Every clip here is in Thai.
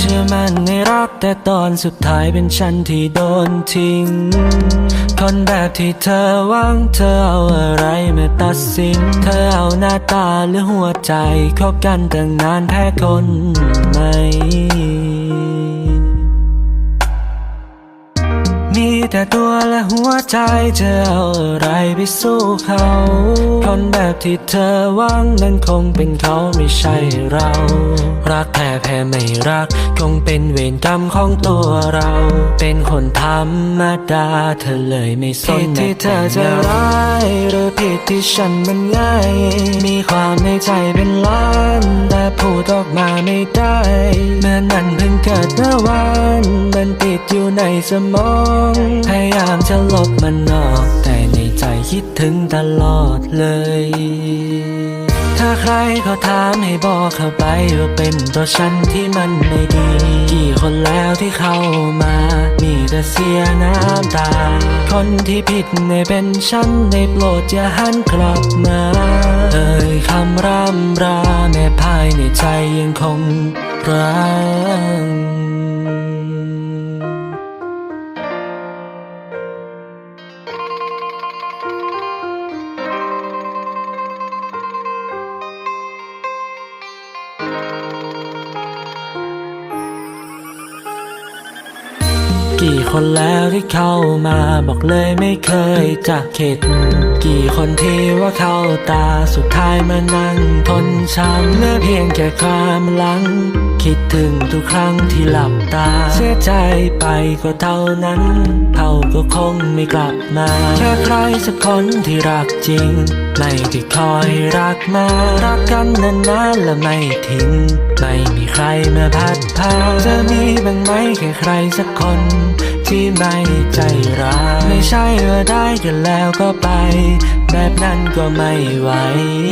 ชื่อมันในรักแต่ตอนสุดท้ายเป็นฉันที่โดนทิ้ง คนแบบที่เธอหวังเธอเอาอะไรมาตัดสิน เธอเอาหน้าตาหรือหัวใจคบกันตั้งนานแพ้คนไหม มีแต่ตัวและหัวใจเธอเอาอะไรไปสู้เขาคนแบบที่เธอหวังนั้นคงเป็นเขาไม่ใช่เรา รักแท้แพ้ไม่รัก คงเป็นเวรกรรมของตัวเรา เป็นคนธรรมดาเธอเลยไม่สนผิดที่เธอจะร้ายหรือผิดที่ฉันมันง่าย มีความในใจเป็นล้าน แต่พูดออกมาไม่ได้เมื่อนั้นเพิ่งเกิดเมื่อวานมันติดอยู่ในสมองพยายามจะลบมันออก แต่ในใจคิดถึงตลอดเลย ถ้าใครเขาถามให้บอกเข้าไปว่าเป็นตัวฉันที่มันไม่ดี กี่คนแล้วที่เข้ามา มีแต่เสียน้ำตา คนที่ผิดในเป็นฉันในโปรดอย่าหันกลับมาเอ่ยคำร่ำราแม้ภายในใจยังคงรัก กี่คนแล้วที่เข้ามาบอกเลยไม่เคยจะเข็ด กี่คนที่ว่าเข้าตาสุดท้ายมานั่งทนช้ำเหลือเพียงแค่ความหลัง คิดถึงทุกครั้งที่หลับตา เสียใจไปก็เท่านั้นเขาก็คงไม่กลับมาแค่ใครสักคนที่รักจริง ไม่ได้คอยรักมา รักกันนานๆและไม่ทิ้ง ไม่มีใครมาพัดพาจะมีบ้างไหมแค่ใครสักคน ที่ไม่ใจร้าย ไม่ใช่เออได้กันแล้วก็ไป แบบนั้นก็ไม่ไหว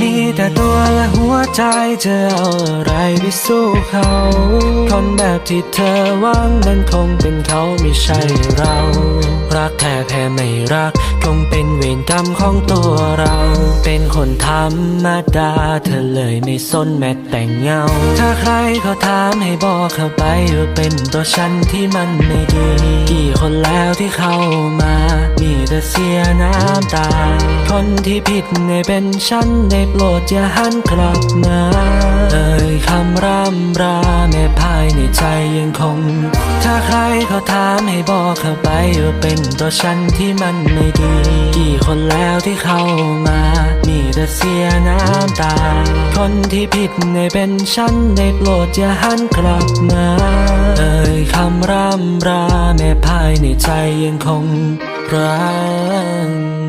มีแต่ตัวและหัวใจเธอเอาอะไรไปสู้เขา คนแบบที่เธอหวังนั้นคงเป็นเขาไม่ใช่เรา รักแท้แพ้ไม่รัก คงเป็นเวรกรรมของตัวเรา เป็นคนธรรมดา เธอเลยไม่สนแม้แต่งเงา ถ้าใครเขาถามให้บอกเขาไปว่าเป็นตัวฉันที่มันไม่ดี กี่คนแล้วที่เข้ามา มีแต่เสียน้ำตา คนที่ผิดในเป็นฉันได้โปรดอย่าหันกลับมาเอ่ยคำร่ำราแม้ภายในใจยังคง ถ้าใครเขาถามให้บอกเข้าไปว่าเป็นตัวฉันที่มันไม่ดี กี่คนแล้วที่เข้ามา มีแต่เสียน้ำตา คนที่ผิดในเป็นฉันได้โปรดอย่าหันกลับมาเอ่ยคำร่ำราแม้ภายในใจยังคงรัก